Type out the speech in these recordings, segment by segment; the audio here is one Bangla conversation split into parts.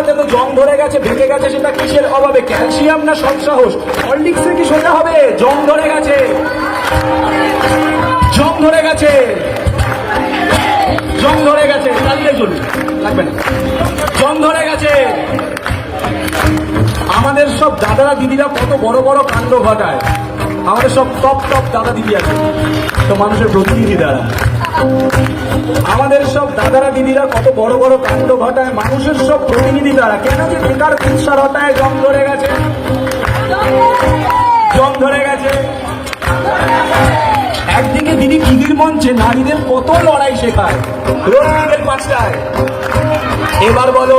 দাঁড়াতে তো জং ধরে গেছে, ভেঙে গেছে সেটা কিসের অভাবে? ক্যালসিয়াম না সব সাহস? হরলিক্সে কি সোজা হবে? জং ধরে গেছে। জং ধরে গেছে। জং ধরে গেছে। চালিয়ে চলুন। লাগবে না। জং ধরে গেছে। আমাদের সব দাদারা দিদিরা কত বড় বড় কাণ্ড ঘটায়। আমাদের সব টপ টপ দাদা দিদি আছে। তো মানুষের প্রতিনিধি দ্বারা আমাদের সব দাদারা দিদিরা কত বড় বড় কাণ্ড ঘটায়, মানুষের সব প্রতিনিধি দ্বারা কেন যে বেকার কুৎসার হতায় জং ধরে গেছে? জং ধরে গেছে। একদিকে দিদি দিদির মঞ্চে নারীদের কত লড়াই শেখায় রোজ পাঁচটায়। এবার বলো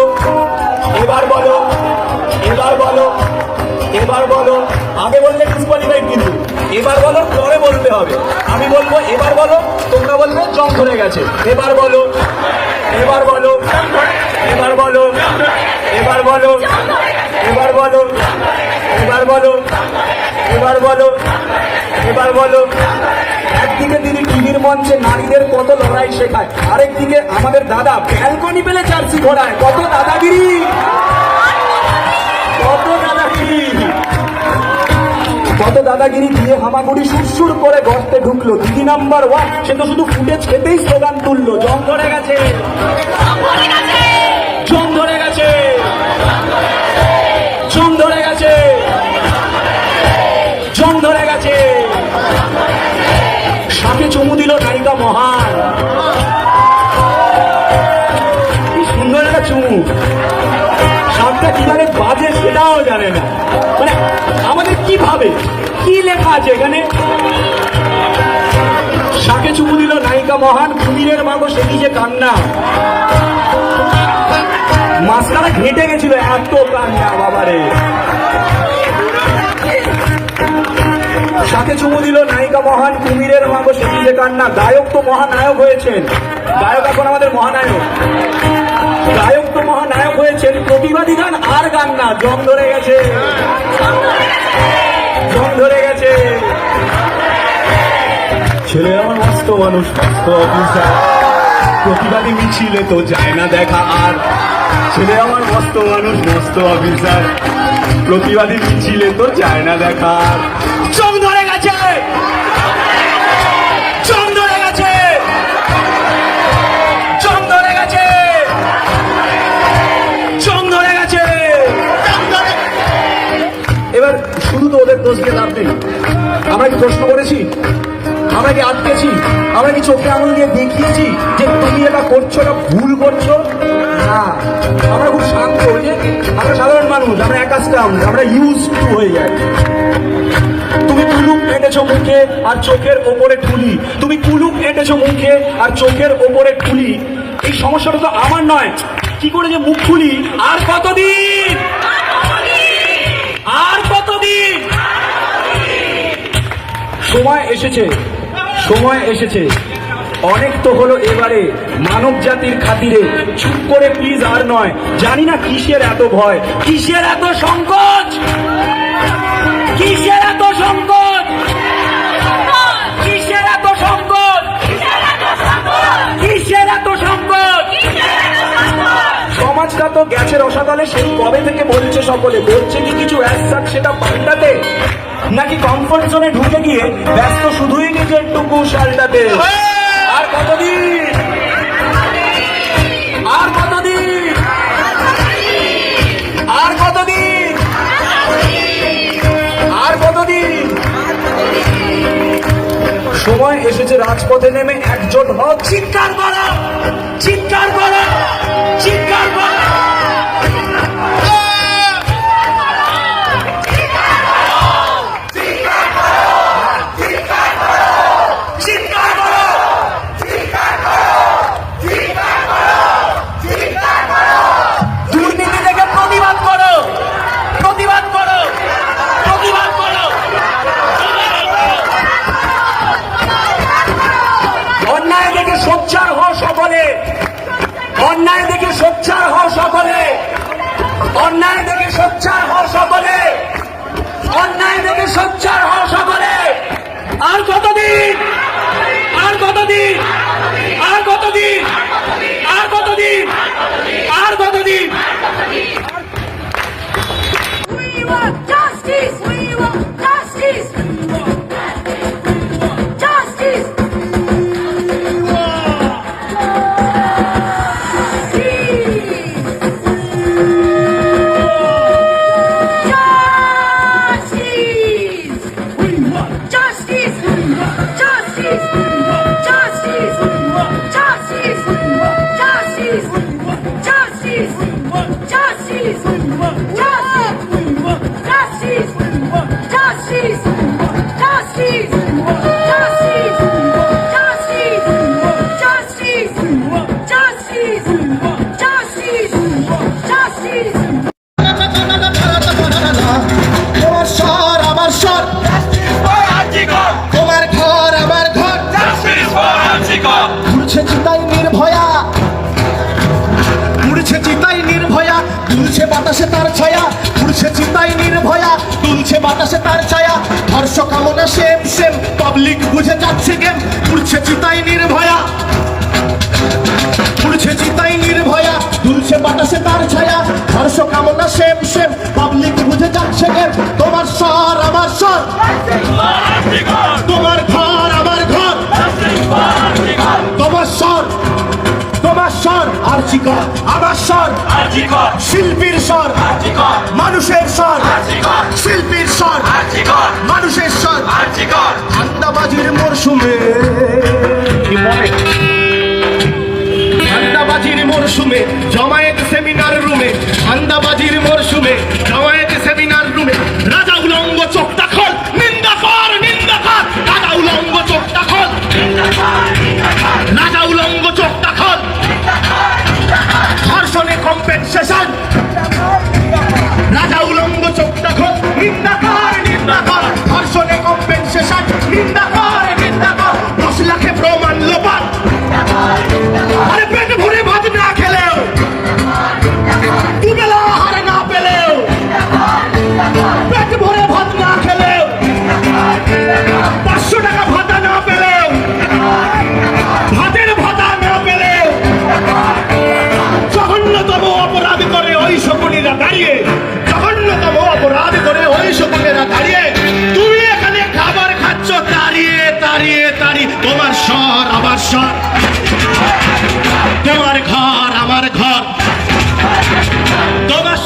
এবার বলো এবার বলো এবার বলো। আগে বললে কিন্তু এবার বলো, পরে বলতে হবে। আমি বলব, এবার বলো, তোমরা বলবে, জং ধরে গেছে। এবার বলো এবার বলো এবার বলো এবার বলো এবার বলো এবার বলো এবার বলো এবার বলো। একদিকে তিনি টিভির মঞ্চে নারীদের কত লড়াই শেখায়, আরেকদিকে আমাদের দাদা ব্যালকনি পেলে চার্সি ঘোড়ায়। কত দাদাগিরি? কত দাদাগিরি? দাদাগিরি দিয়ে হামাগুড়ি সুরসুর করে গর্তে ঢুকলো। দিদি নাম্বার ওয়ান, সে তো শুধু ফুটেজ খেতেই স্লোগান তুললো। জং ধরে গেছে। জং ধরে গেছে। ধরে গেছে। ধরে গেছে। দিল সুন্দর একটা চুমু। সাপটা কীভাবে বাজে সেটাও জানে না। মানে আমাদের কি ভাবে? কি লেখা আছে এখানে? শাকে চুমু দিল নায়িকা মহান, কুমিরের মাগো সে যে কান্না। মাঝখানে ঘেটে গেছিল, এত কান্না, বাবারে। সাথে চুমু দিল নায়িকা মহান, কুমিরের মাগো সেদিকে কান্না। গায়ক তো মহানায়ক হয়েছেন। গায়ক এখন আমাদের মহানায়ক। গায়ক তো মহানায়ক হয়েছেন। প্রতিবাদী গান আর গান না জং ধরে গেছে। ধরে গেছে। ছেলে আমার মস্ত মানুষ, মস্ত অফিসার। প্রতিবাদী মিছিলে তো যায় না দেখা আর। ছেলে আমার মস্ত মানুষ, মস্ত অফিসার। প্রতিবাদী মিছিলে তো যায় না দেখা আর। চোখ ধরে প্রশ্ন করেছি। আমরা কি আটকেছি? আমরা কি চোখে আঙুল দিয়ে দেখিয়েছি যে তুমি এটা করছ, এটা ভুল করছ? না। আমরা খুব শান্ত যে আমরা সাধারণ মানুষ, আমরা একাস্টাম আমরা ইউজ টু হয়ে যাই। তুমি কুলুপ এঁটেছো মুখে আর চোখের ওপরে ঠুলি তুমি কুলুপ এঁটেছো মুখে আর চোখের ওপরে ঠুলি এই সমস্যাটা তো আমার নয়। কি করে যে মুখ খুলি আর কতদিন? সময় এসেছে সময় এসেছে। অনেক তো হলো এবারে মানব জাতির খাতিরে। চুপ করে প্লিজ আর নয়, জানি না কিসের এত ভয়, কিসের এত সংকোচ? কিসের এত সংকোচ? কিসের এত সংকোচ? কিসের এত সংকোচ? সমাজটা তো গেছে রসাতলে, সেই কবে থেকে বলছে সকলে? বলছে কি কিছু অ্যাসাক সেটা পাল্টাতে? নাকি কমফোর্ট জোনে ঢুকে গিয়ে ব্যস্ত শুধুই নিজের টুকু শালটাতে? আর কতদিন? আর কতদিন? আর কতদিন? আর কতদিন? সময় এসেছে রাজপথে নেমে একজোট হও চিৎকার করো! চিৎকার করা! চিৎকার করো! অন্যায় থেকে সোচ্চার হও সকলে। অন্যায় থেকে সোচ্চার হও সকলে। আর কতদিন? আর কতদিন? ভয়া। উড়ছে চিতাই নির্ভয়া, তুলছে বাতাসে তার ছায়া। উড়ছে চিতাই নির্ভয়া, তুলছে বাতাসে তার ছায়া। হর্ষ কামনা সেম সেম পাবলিক বুঝে যাচ্ছে গেম উড়ছে চিতাই নির্ভয়া। তোমার স্বর আর চিকন আমার স্বর শিল্পীর স্বর মানুষের স্বর শিল্পীর স্বর মানুষের স্বর আন্দাবাজির মরশুমে। আন্দাবাজির মরশুমে, জমায়েত সেমিনার রুমে। আন্দাবাজির মরশুমে, জমায়েত সেমিনার রুমে। স্বর আমার স্বর দেওয়ার ঘর আমার ঘর। তোমার